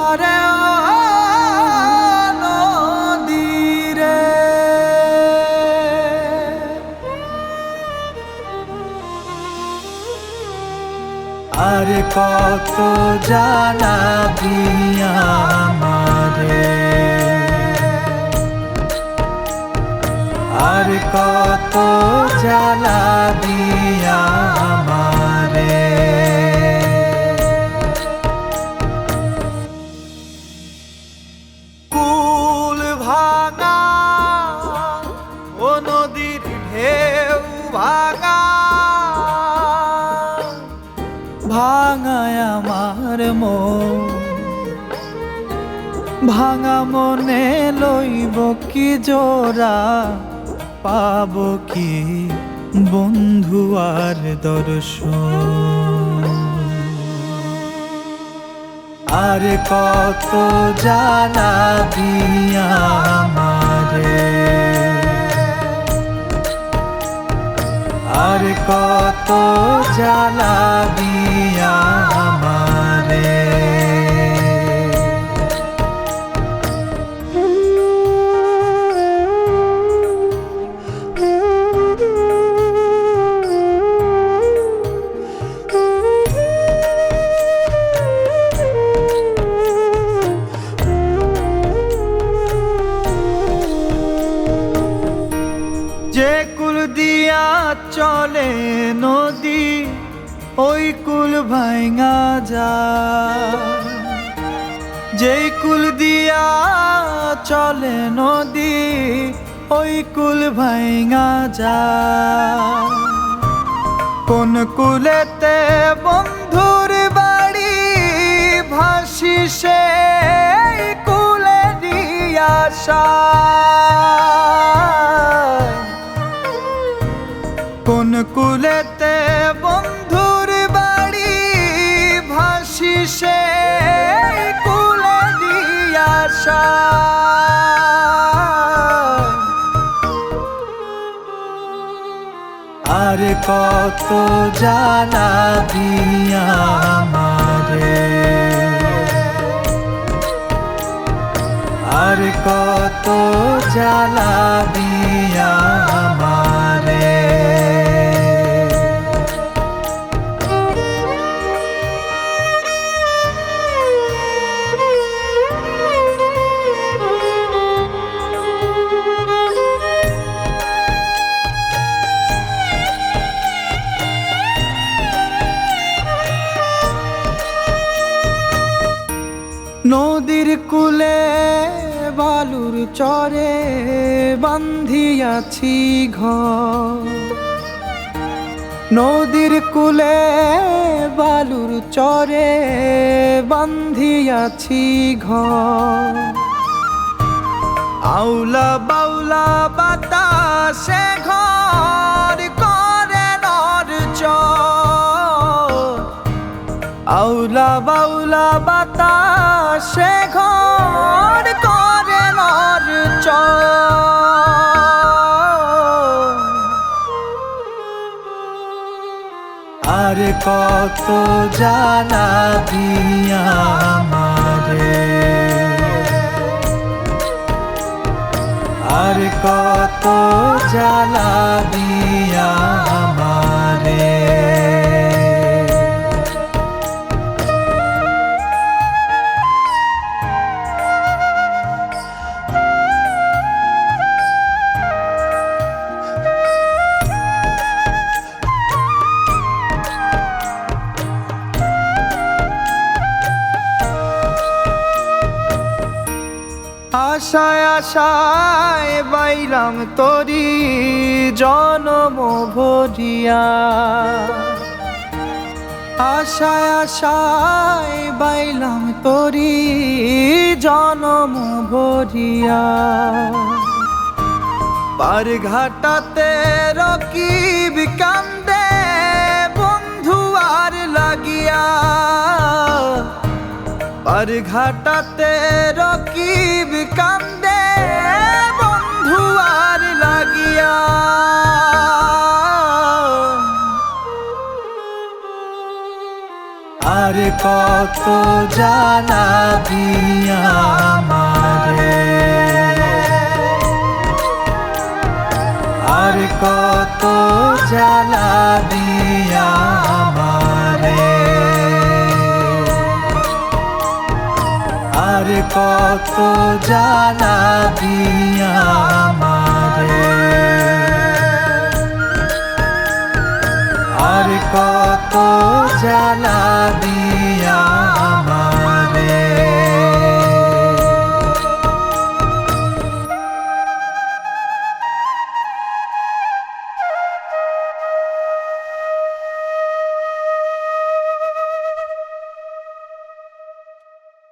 আরে নদীরে আরে কত জানাবি আমারে। আর কত দিয়া ভাঙা মনে লইব কি জোড়া? পাব কি বন্ধু আর দর্শন? আর কত জানাবি আমারে? আর কত জানাবি আমারে? চলে নদী, ওই কুল ভাঙা যা যে কুল দিয়া চলে নদী, ওই কুল ভাঙা যা কোন কুলেতে বন্ধুর বাড়ি ভাসি সে কুলে দিয়াশা কোন কুলেতে বন্ধুর বাড়ি ভাসি সে কুলে দিয়াশা আর কত জানাবি আমারে। আর কত জ্বালাবি আমারে নদীর কুলে বালুর চরে বান্ধিয়াছি ঘর। নদীর কুলে বালুর চরে বান্ধিয়াছি ঘর। আউলা বাউলা বাতাসে ঘর। আউলা বাউলা বাতাসে ঘর করে নর আর কত জানাবি আমারে? আর কত জ্বালাবি আমারে? আশায় আশায় বাইলাম তরি জনম ভরিয়া। আশায় আশায় বাইলাম তরি জনম ভরিয়া। পার ঘাটাতে রকিব কান্দে, বন্ধু আর লাগিয়া। পার ঘাটাতে রকিব কান্দে, বন্ধু আর লাগিয়া। আর কত জানাবি আমারে। আর কত জ্বালাবি আমারে কত জানা দিয়া আমারে। আর কত দিয়া